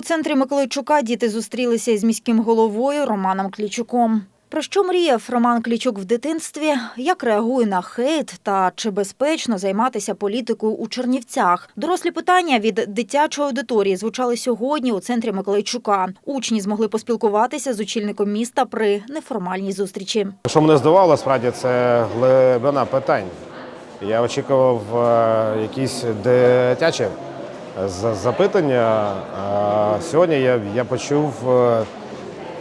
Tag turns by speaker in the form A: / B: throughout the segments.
A: У центрі Миколайчука діти зустрілися із міським головою Романом Клічуком. Про що мріяв Роман Клічук в дитинстві? Як реагує на хейт та чи безпечно займатися політикою у Чернівцях? Дорослі питання від дитячої аудиторії звучали сьогодні у центрі Миколайчука. Учні змогли поспілкуватися з очільником міста при неформальній зустрічі.
B: Що мене здивувало, справді, це глибина питань. Я очікував е, якісь дитячі запитання. Сьогодні я, я почув, е,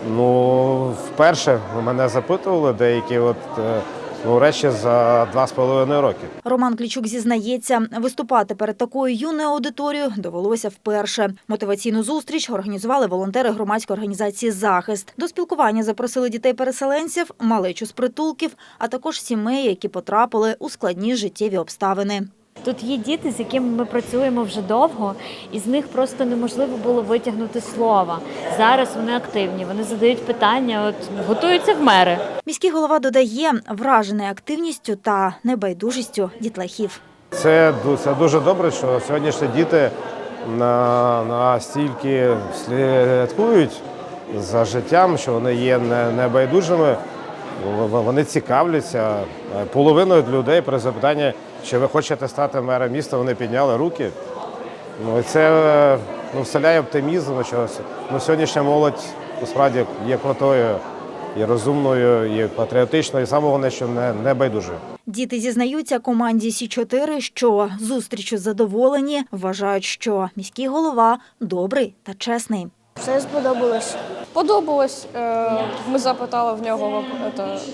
B: ну, вперше мене запитували деякі от, е, ну, речі за два з половиною роки.
A: Роман Клічук зізнається, виступати перед такою юною аудиторією довелося вперше. Мотиваційну зустріч організували волонтери громадської організації Захист. До спілкування запросили дітей-переселенців, малечу з притулків, а також сімей, які потрапили у складні життєві обставини.
C: Тут є діти, з якими ми працюємо вже довго, і з них просто неможливо було витягнути слова. Зараз вони активні, вони задають питання, от готуються в мери. Міський
A: голова додає, вражений активністю та небайдужістю дітлахів.
B: Це, це дуже добре, що сьогоднішні діти на, настільки слідкують за життям, що вони є не- небайдужими, вони цікавляться. Е, Половиною людей при запитанні, чи ви хочете стати мером міста, вони підняли руки. Ну, це е, ну, вселяє оптимізм, що ну, сьогоднішня молодь насправді є крутою, і розумною, і патріотичною, і саме головне, що не, не байдужою.
A: Діти зізнаються команді Сі 4 що зустрічю задоволені, вважають, що міський голова добрий та чесний.
D: Все сподобалось.
E: Подобалось. Е, Ми запитали в нього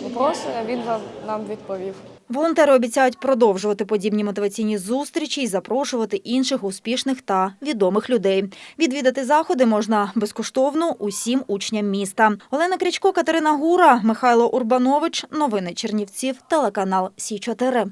E: вопроси, а він нам відповів.
A: Волонтери обіцяють продовжувати подібні мотиваційні зустрічі і запрошувати інших успішних та відомих людей. Відвідати заходи можна безкоштовно усім учням міста. Олена Крічко, Катерина Гура, Михайло Урбанович. Новини Чернівців. Телеканал Сі 4